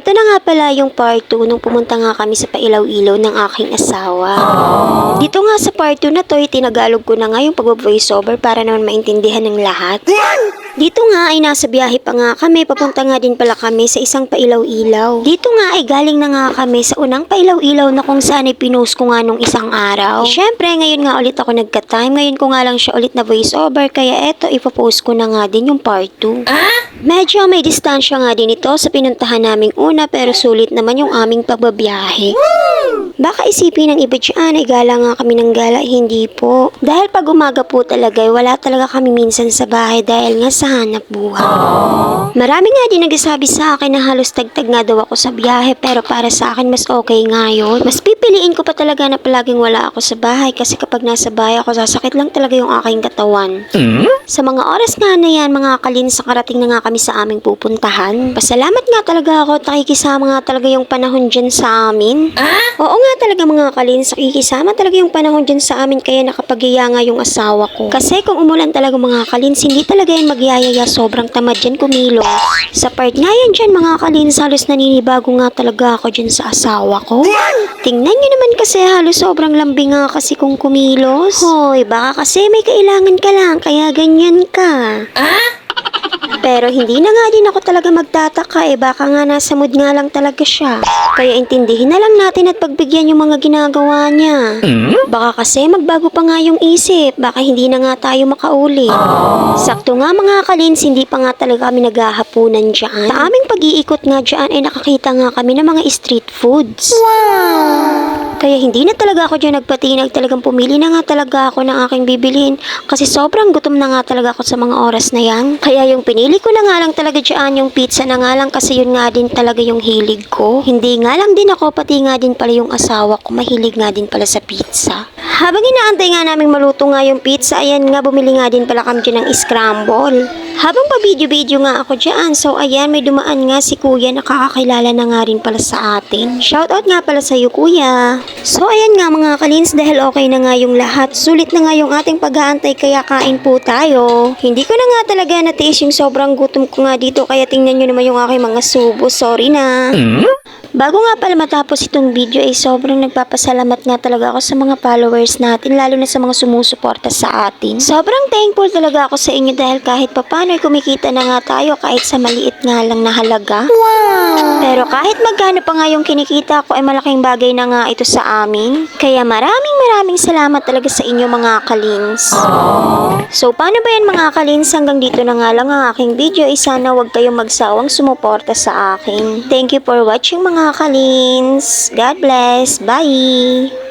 Eto na nga pala yung part 2 nung pumunta nga kami sa pailaw-ilaw ng aking asawa. Dito nga sa part 2 na to, itinagalog ko na nga yung pag-voiceover para naman maintindihan ng lahat. Dito nga ay nasa biyahe pa nga kami, papunta nga din pala kami sa isang pailaw-ilaw. Dito nga ay galing na nga kami sa unang pailaw-ilaw na kung saan ay pinost ko nga nung isang araw. Syempre, ngayon nga ulit ako nagka-time, ngayon ko nga lang siya ulit na voiceover, kaya eto, ipopost ko na nga din yung part 2. Medyo may distansya nga din ito sa pinuntahan naming una pero sulit naman yung aming pagbabiyahe. Baka isipin ng iba dyan ay gala nga kami ng gala, hindi po. Dahil pag umaga po talaga, ay wala talaga kami minsan sa bahay dahil nga sa hanap buhay. Marami nga din nagsasabi sa akin na halos tagtag nga daw ako sa biyahe pero para sa akin mas okay nga yun. Mas pipiliin ko pa talaga na palaging wala ako sa bahay kasi kapag nasa bahay ako sasakit lang talaga yung aking katawan. Sa mga oras nga na yan, mga kalin sa karating na nga kami sa aming pupuntahan. Pasalamat nga talaga ako at nakikisama nga talaga yung panahon dyan sa amin. Oo nga talaga mga kalin, sa kikisama talaga yung panahon dyan sa amin kaya nakapagiya nga yung asawa ko. Kasi kung umulan talaga mga kalin, hindi talaga yan magyayaya sobrang tamad dyan kumilo. Sa part nga yan dyan mga kalin, halos naninibago nga talaga ako dyan sa asawa ko. Tingnan nyo naman kasi halos sobrang lambing nga kasi kung kumilos. Hoy, baka kasi may kailangan ka lang, kaya ganyan ka. Pero hindi na nga din ako talaga magtataka eh baka nga nasa mood nga lang talaga siya. Kaya intindihin na lang natin at pagbigyan yung mga ginagawa niya. Baka kasi magbago pa nga yung isip, baka hindi na nga tayo makauli. Sakto nga mga kalins, hindi pa nga talaga kami naghahapunan dyan. Sa aming pag-iikot nga dyan ay nakakita nga kami ng mga street foods. Kaya hindi na talaga ako dyan nagpatinag, talagang pumili na nga talaga ako ng aking bibilhin kasi sobrang gutom na nga talaga ako sa mga oras na yan. Kaya yung pinili ko na nga lang talaga dyan yung pizza na nga lang kasi yun nga din talaga yung hilig ko. Hindi nga lang din ako, pati nga din pala yung asawa ko, mahilig nga din pala sa pizza. Habang inaantay nga naming maluto nga yung pizza, ayan nga bumili nga din pala kami ng scramble. Habang pa video-video nga ako dyan, so ayan may dumaan nga si kuya nakakakilala na nga rin pala sa atin. Shoutout nga pala sa iyo kuya. So ayan nga mga kalins dahil okay na nga yung lahat, sulit na nga yung ating pag-aantay kaya kain po tayo. Hindi ko na nga talaga natiis yung sobrang gutom ko nga dito kaya tingnan nyo naman yung aking mga subo, sorry na. Bago nga pala matapos itong video ay sobrang nagpapasalamat nga talaga ako sa mga followers natin lalo na sa mga sumusuporta sa atin. Sobrang thankful talaga ako sa inyo dahil kahit papano ay kumikita na nga tayo kahit sa maliit nga lang na halaga. Pero kahit magkano pa nga yung kinikita ko ay malaking bagay na nga ito sa amin. Kaya maraming maraming salamat talaga sa inyo mga kalins. So paano ba yan mga kalins hanggang dito na nga lang ang aking video ay sana wag kayong magsawang sumuporta sa akin. Thank you for watching mga kalins. God bless. Bye!